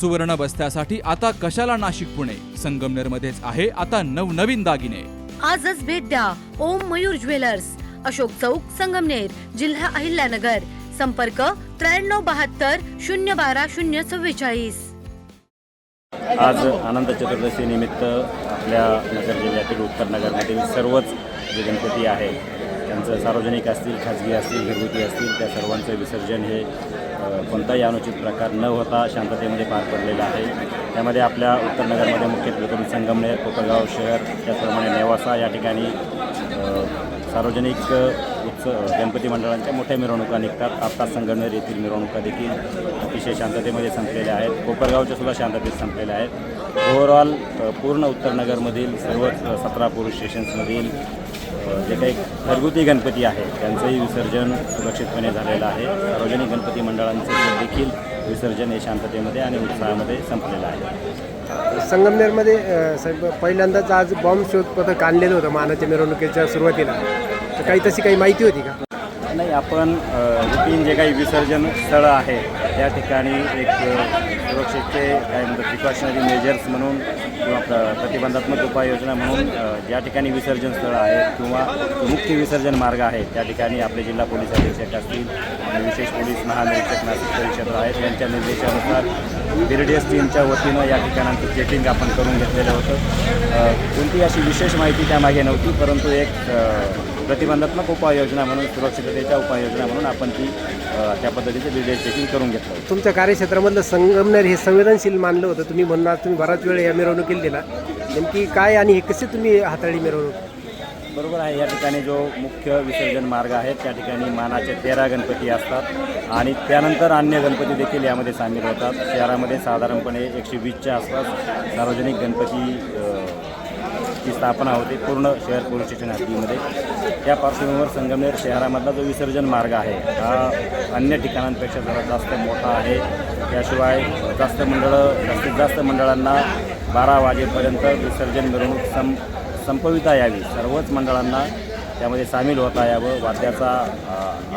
सुवर्ण बस्त्यासाठी आता कशाला नाशिक पुणे? संगमनेर मध्येच आहे आता नवनवीन दागिने. आजच भेट द्या ओम मयूर ज्वेलर्स. अशोक चौक संगमनेर जिल्हा अहिल्यानगर. संपर्क त्र्याण्णव बहात्तर शून्य बारा शून्य चव्वेचाळीस. आज अनंत चतुर्दशी निमित्त आपल्या नगर जिल्ह्यातील उत्तर नगरमधील सर्वच जे गणपती आहे त्यांचं सार्वजनिक असतील खाजगी असतील घरगुती असतील त्या सर्वांचं विसर्जन हे कोणताही अनुचित प्रकार न होता शांततेमध्ये पार पडलेला आहे. त्यामध्ये आपल्या उत्तरनगरमध्ये मुख्यत्वे संगमनेर कोपरगाव शहर त्याचप्रमाणे नेवासा या ठिकाणी सार्वजनिक उत्सव गणपती मंडळांच्या मोठ्या मिरवणुका निघतात. आत्ता संगमनेर येथील मिरवणुका देखील अतिशय शांततेमध्ये संपलेल्या आहेत. कोपरगावच्या सुद्धा शांततेत संपलेल्या आहेत. ओव्हरऑल पूर्ण उत्तर नगरमधील सर्वच सतरा पोलीस स्टेशन्समधील जे काही घरगुती गणपती आहे त्यांचंही विसर्जन सुरक्षितपणे झालेलं आहे. सार्वजनिक गणपती मंडळांचं देखील विसर्जन हे शांततेमध्ये आणि उत्साहामध्ये संपलेलं आहे. संगमनेरमध्ये साहेब पहिल्यांदाच आज बॉम्ब शोध पथक आणलेलं होतं मानाच्या मिरवणुकीच्या सुरुवातीला. तर काही तशी काही माहिती होती का? नाही आपण रुटीन जे काही विसर्जन स्थळं आहे त्या ठिकाणी एक सुरक्षेचे काय प्रिकॉशनरी मेजर्स म्हणून किंवा प्रतिबंधात्मक उपाययोजना म्हणून ज्या ठिकाणी विसर्जन स्थळं आहेत किंवा मुख्य विसर्जन मार्ग आहे त्या ठिकाणी आपले जिल्हा पोलीस अधीक्षक असतील आणि विशेष पोलीस महानिरीक्षक नाशिक परिषद आहेत. यांच्या निर्देशानुसार बिरडीएस टीमच्या वतीनं या ठिकाणांचं चेकिंग आपण करून घेतलेलं होतं. कोणती अशी विशेष माहिती त्यामागे नव्हती परंतु एक प्रतिबंधात्मक उपाययोजना म्हणून सुरक्षिततेच्या उपाययोजना म्हणून आपण ती त्या पद्धतीचे व्हिडिओ चेकिंग करून घेतलं तुमच्या कार्यक्षेत्रामधलं संगमनेर हे संवेदनशील मानलं होतं. तुम्ही म्हणून आज तुम्ही बराच वेळ या मिरवणुकीला दिला. नेमकी काय आणि हे कसे तुम्ही हाताळली मिरवणूक? बरोबर आहे. या ठिकाणी जो मुख्य विसर्जन मार्ग आहे त्या ठिकाणी मानाचे तेरा गणपती असतात आणि त्यानंतर अन्य गणपती देखील यामध्ये सामील होतात. शहरामध्ये साधारणपणे एकशे वीसच्या आसपास सार्वजनिक गणपती ची स्थापना होते पूर्ण शहर पोलीस स्टेशन हद्दीमध्ये. त्या पार्श्वभूमीवर संगमनेर शहरामधला जो विसर्जन मार्ग आहे हा अन्य ठिकाणांपेक्षा जरा जास्त मोठा आहे. त्याशिवाय जास्त मंडळं जास्तीत जास्त मंडळांना बारा वाजेपर्यंत विसर्जन मिरवणूक सं संपविता यावी. सर्वच मंडळांना त्यामध्ये सामील होता यावं वाद्याचा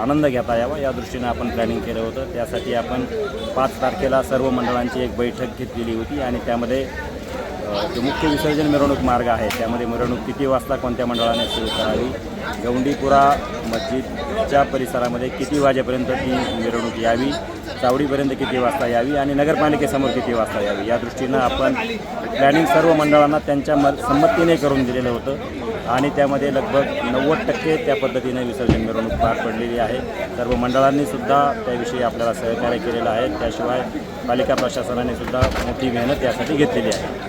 आनंद घेता यावा या दृष्टीनं आपण प्लॅनिंग केलं होतं. त्यासाठी आपण पाच तारखेला सर्व मंडळांची एक बैठक घेतलेली होती आणि त्यामध्ये जो मुख्य विसर्जन मिरवणूक मार्ग आहे त्यामध्ये मिरवणूक किती वाजता कोणत्या मंडळाने सुरू करावी? गौंडीपुरा मस्जिदच्या परिसरामध्ये किती वाजेपर्यंत ती मिरवणूक यावी? चावडीपर्यंत किती वाजता यावी? आणि नगरपालिकेसमोर किती वाजता यावी? या दृष्टीनं आपण प्लॅनिंग सर्व मंडळांना त्यांच्या म संमतीने करून दिलेलं होतं. आणि त्यामध्ये लगभग नव्वद टक्के त्या पद्धतीने विसर्जन मिरवणूक पार पडलेली आहे. सर्व मंडळांनीसुद्धा त्याविषयी आपल्याला सहकार्य केलेलं आहे. त्याशिवाय पालिका प्रशासनाने सुद्धा मोठी मेहनत यासाठी घेतलेली आहे.